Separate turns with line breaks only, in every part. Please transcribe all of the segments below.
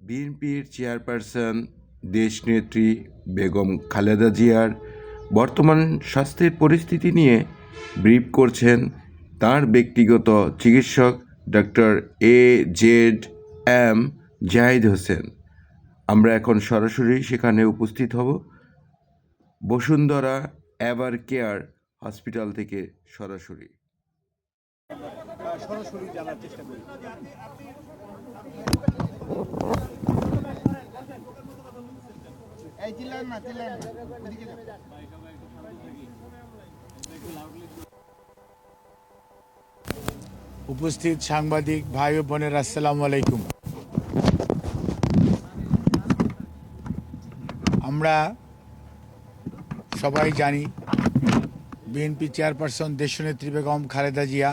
বিএনপির চেয়ারপারসন দেশনেত্রী বেগম খালেদা জিয়ার বর্তমান স্বাস্থ্যের পরিস্থিতি নিয়ে ব্রিফ করছেন তার ব্যক্তিগত চিকিৎসক doctor A Z M Zahid Hossain. আমরা এখন সরাসরি সেখানে উপস্থিত হব। বসুন্ধরা এভার কেয়ার হসপিটাল থেকে সরাসরি।
সরাসরি জানার চেষ্টা করি।
এই চিল্লান না চিল্লান না ওদিকে
উপস্থিত সাংবাদিক ভাই ও বোনের আসসালামু আলাইকুম। আমরা সবাই জানি বিএনপি চেয়ারপারসন দেশনেত্রী বেগম খালেদা জিয়া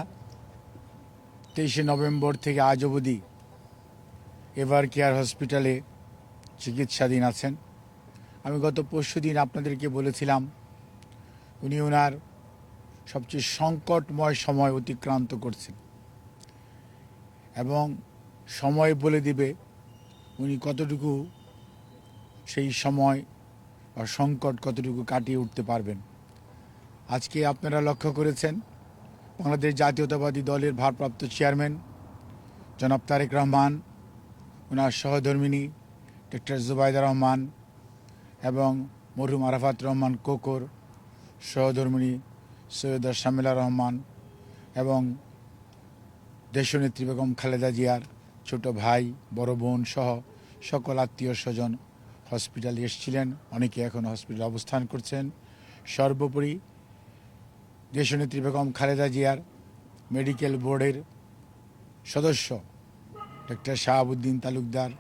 তেইশে নভেম্বর থেকে আজ অবধি এভার কেয়ার হসপিটালে চিকিৎসাধীন আছেন। আমি গত পরশু দিন আপনাদেরকে বলেছিলাম, উনি ওনার সবচেয়ে সংকটময় সময় অতিক্রান্ত করছেন এবং সময় বলে দিবে উনি কতটুকু সেই সময় বা সংকট কতটুকু কাটিয়ে উঠতে পারবেন। আজকে আপনারা লক্ষ্য করেছেন বাংলাদেশ জাতীয়তাবাদী দলের ভারপ্রাপ্ত চেয়ারম্যান, জনাব তারেক রহমান ওনার সহধর্মিনী, ডক্টর জুবাইদা রহমান এবং মরহুম আরাফাত রহমান কোকর সহধর্মিনী সৈয়দা শামিলা রহমান এবং দেশনেত্রী বেগম খালেদা জিয়ার ছোট ভাই, বড় বোন সহ সকল আত্মীয় স্বজন হসপিটালে এসেছিলেন। অনেকে এখন হসপিটালে অবস্থান করছেন। সর্বোপরি দেশনেত্রী বেগম খালেদা জিয়ার মেডিকেল বোর্ডের সদস্য doctor Shahabuddin Talukdar,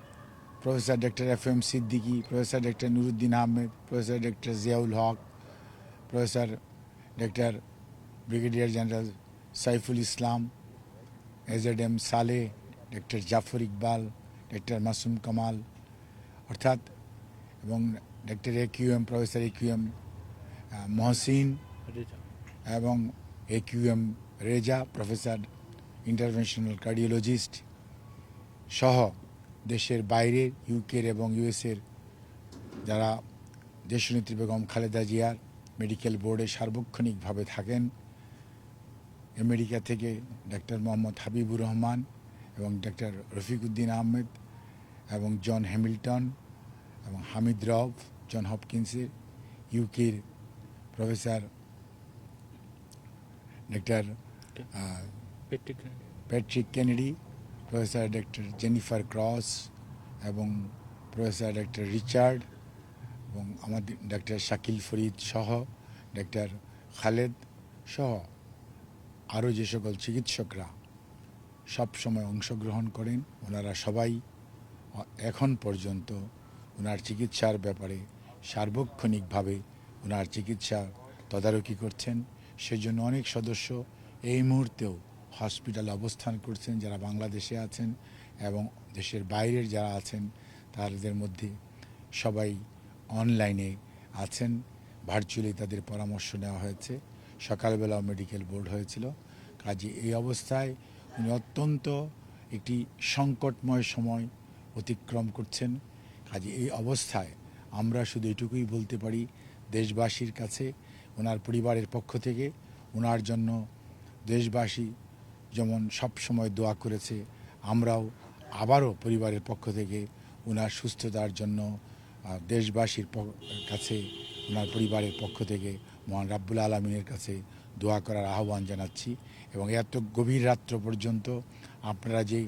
professor doctor F M Siddiqui, professor doctor Nuruddin Ahmed, professor doctor Ziaul Haque, professor doctor brigadier general Saiful Islam AZ M Saleh doctor Zafar Iqbal doctor Masum Kamal, অর্থাৎ এবং doctor A Q M, professor A Q M Mohsin এবং A Q M Reza professor interventional cardiologist সহ দেশের বাইরের ইউকের এবং ইউএসের যারা দেশনেত্রী বেগম খালেদা জিয়ার মেডিকেল বোর্ডে সার্বক্ষণিকভাবে থাকেন, আমেরিকা থেকে ডাক্তার মোহাম্মদ হাবিবুর রহমান এবং ডাক্তার রফিকুদ্দিন আহমেদ এবং জন হ্যামিল্টন এবং হামিদ রব, জন হপকিন্সের ইউকের professor doctor Patrick Kennedy professor doctor Jennifer Cross এবং প্রফেসর ডক্টর রিচার্ড এবং আমাদের ডাক্তার শাকিল ফরিদ সহ ডাক্তার খালেদ সহ আরও যে সকল চিকিৎসকরা সব সময় অংশগ্রহণ করেন ওনারা সবাই এখন পর্যন্ত ওনার চিকিৎসার ব্যাপারে সার্বক্ষণিকভাবে ওনার চিকিৎসা তদারকি করছেন। সেজন্য অনেক সদস্য এই মুহূর্তেও হসপিটালে অবস্থান করছেন, যারা বাংলাদেশে আছেন এবং দেশের বাইরের যারা আছেন, তাদের মধ্যে সবাই অনলাইনে আছেন। ভার্চুয়ালি তাদের পরামর্শ নেওয়া হয়েছে। সকালবেলাও মেডিকেল বোর্ড হয়েছিল। কাজে এই অবস্থায় উনি অত্যন্ত একটি সংকটময় সময় অতিক্রম করছেন। কাজে এই অবস্থায় আমরা শুধু এটুকুই বলতে পারি, দেশবাসীর কাছে ওনার পরিবারের পক্ষ থেকে ওনার জন্য দেশবাসী যেমন সব সময় দোয়া করেছে, আমরাও আবারও পরিবারের পক্ষ থেকে ওনার সুস্থতার জন্য দেশবাসীর কাছে, ওনার পরিবারের পক্ষ থেকে মহান রাব্বুল আলমিনের কাছে দোয়া করার আহ্বান জানাচ্ছি এবং এত গভীর রাত্র পর্যন্ত আপনারা যে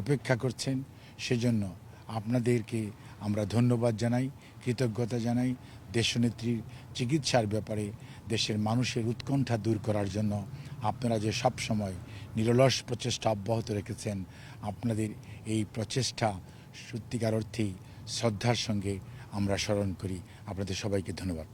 অপেক্ষা করছেন সেজন্য আপনাদেরকে আমরা ধন্যবাদ জানাই, কৃতজ্ঞতা জানাই দেশনেত্রীর চিকিৎসার ব্যাপারে, দেশের মানুষের উৎকণ্ঠা দূর করার জন্য। আপনারা যে সবসময় নিরলস প্রচেষ্টা অব্যাহত রেখেছেন, আপনাদের এই প্রচেষ্টা সত্যিকার অর্থেই শ্রদ্ধার সঙ্গে আমরা স্মরণ করি। আপনাদের সবাইকে ধন্যবাদ।